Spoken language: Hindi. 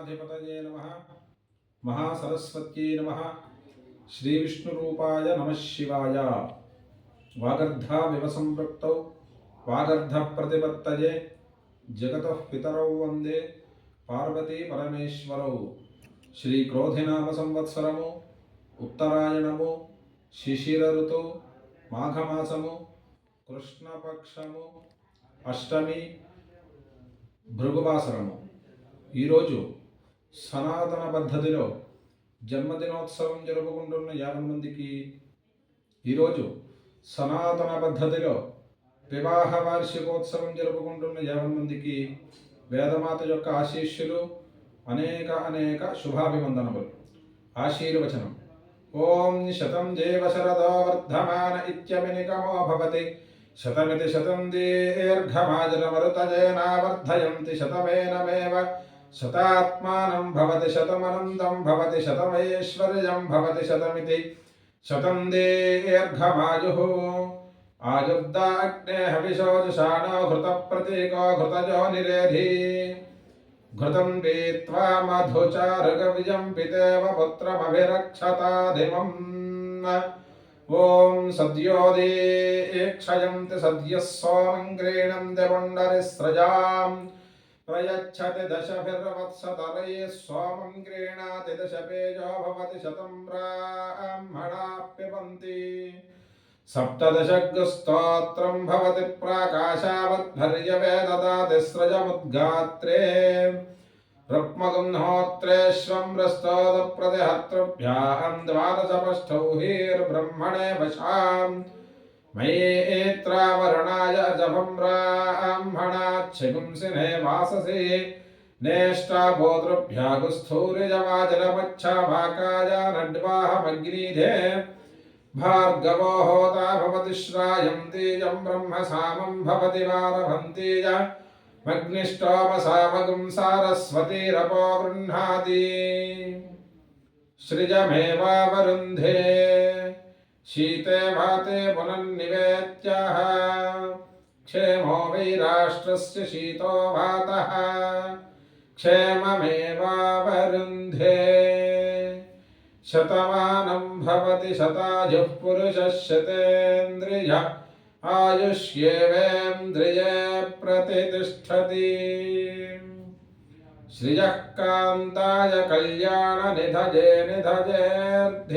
మహాగణాధిపతయే నమ మహాసరస్వత్యై నమ శ్రీ విష్ణురూపాయ నమ శివాయ వాగర్ధావివ సంపృక్తౌ వాగర్ధ ప్రతిపత్తయే జగతః పితరౌ వందే పార్వతీ పరమేశ్వరౌ శ్రీ క్రోధినామ సంవత్సరము ఉత్తరాయణము శిశిర ఋతు మాఘమాసము కృష్ణపక్షము అష్టమి భృగువాసరము ఈరోజు సనాతన పద్ధతిలో జన్మదినోత్సవం జరుపుకుంటున్న యాభై మందికి ఈరోజు సనాతన పద్ధతిలో వివాహ వార్షికోత్సవం జరుపుకుంటున్న యాభై మందికి వేదమాత యొక్క ఆశీస్సులు అనేక అనేక శుభాభివందనములు. ఆశీర్వచనం. ఓం శతం దేవ శరదో వర్ధమాన ఇత్యమినికమో భవతి. శతమితి శతం దీర్ఘమాజనమరుతజేనావర్ధయంతి శతమేనమేవ शतात्मानं भवति शतमनन्दं भवति शतमैश्वर्यं भवति शतमिति। शतं दीर्घमायुः। आयुर्दाग्ने हविषो घृतप्रतीको घृतजो निरेधि। घृतं पीत्वा मधुचारुगविजं पितेव पुत्रमभिरक्षताधिमम् ॐ सद्योदीक्षयन्ति सद्यः सोमं गृह्णन्ति पुण्डरिस्रजाम् प्रयच्छति दशभिर्वत्सतरैः सोमं गृह्णाति दशपेजो भवति शतं ब्राह्मणाप्यपन्ति सप्तदशग्स्तोत्रं भवति प्राकाशावद्भर्यवे प्रस्तोदप्रतिहर्तृभ्यां द्वादशपष्ठौहीर्ब्रह्मणे वशाम्। मयेत्रावरुणाय जपं ब्राह्मणाच्छिगुंसिने वाससि नेष्टाभोतृभ्यागुस्थूरिजवाजलमच्छाभाकाय नड्वाहमग्नीधे भार्गवो होता भवति श्रायं तेजं ब्रह्मसामं भवति वारभन्तेज मग्निष्टोमसामगुं सारस्वतीरपो गृह्णाति। सृजमेवावरुन्धे। शीते भाते पुनर्निवेत्याः क्षेमो वै राष्ट्रस्य शीतो भातः क्षेममेवावरुन्धे शतमानं भवति शतायुः पुरुषः शतेन्द्रिय आयुष्येवेन्द्रिये प्रतितिष्ठति श्रियः कान्ताय कल्याणनिधजे निधजेऽर्धिनाम्